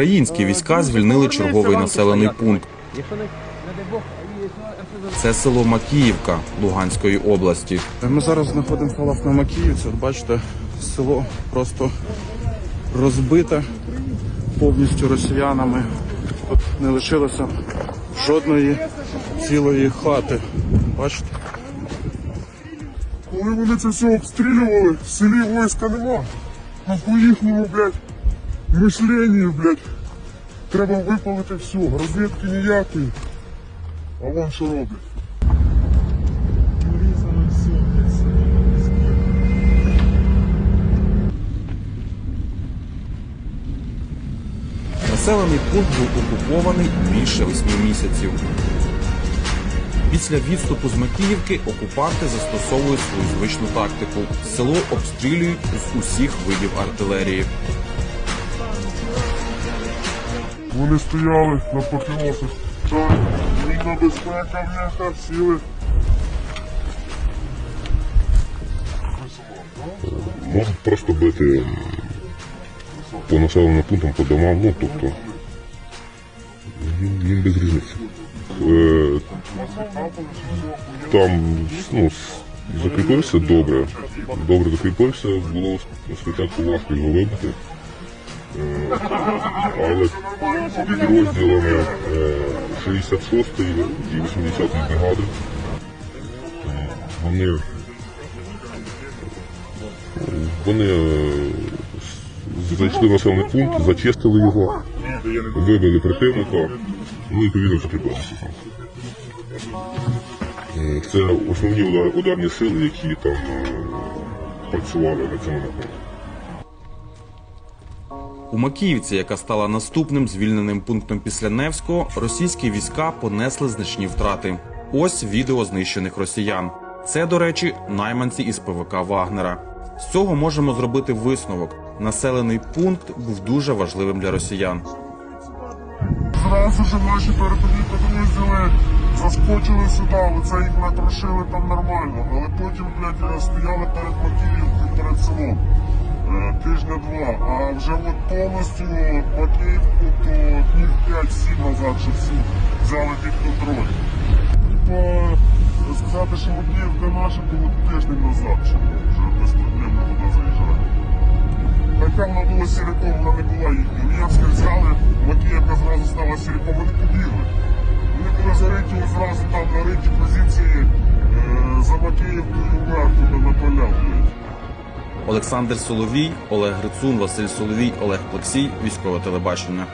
Українські війська звільнили черговий населений пункт. Це село Макіївка Луганської області. Ми зараз знаходимося власне Макіївці. Бачите, село просто розбите повністю росіянами. Тут не лишилося жодної цілої хати. Бачите? Коли вони це все обстрілювали, в селі війська нема. А по їхньому, блядь, мишленню, блядь, треба випалити все, розвідки ніякої. А вон що роблять. Населений пункт був окупований більше восьми місяців. Після відступу з Макіївки окупанти застосовують свою звичну тактику. Село обстрілюють з усіх видів артилерії. Вони стояли на папіросах. Так, вільна безпека, бляха, сіли. Можуть просто бити по населеним пунктам, по домам, ну тобто їм без різниці. Е, там ну, закріпився добре, добре закріпився, було спочатку важко його вибити. Е, але підрозділами е, 66-ї і 80-ї бригади е, вони вони е, зайшли в населений пункт, зачистили його, вибили противника, ну і відповідно закріпилися. Е, Це основні ударні сили, які там е, працювали на цьому напрямку. У Макіївці, яка стала наступним звільненим пунктом після Невського, російські війська понесли значні втрати. Ось відео знищених росіян. Це, до речі, найманці із ПВК Вагнера. З цього можемо зробити висновок. Населений пункт був дуже важливим для росіян. Зразу ж наші передові підрозділи заскочили сюди, але це їх накрошили там нормально. Але потім, блядь, стояли перед Макіївкою, перед селом. Е, Тижня-два. А вже от повністю Макіївку, то днів 5-7 назад, що всі взяли під контроль. Типа, сказати, що Макіївка наша, було тиждень назад, що вже без. Вона була сіряком, вона не була їхньою. Німецька взяли, Макіяка зразу стала сіряком, вони побігли. Вони були зариті зразу там на риті позиції е, за Макіївкою вверх туди на полях. Олександр Соловій, Олег Грицун, Василь Соловій, Олег Плексій, військове телебачення.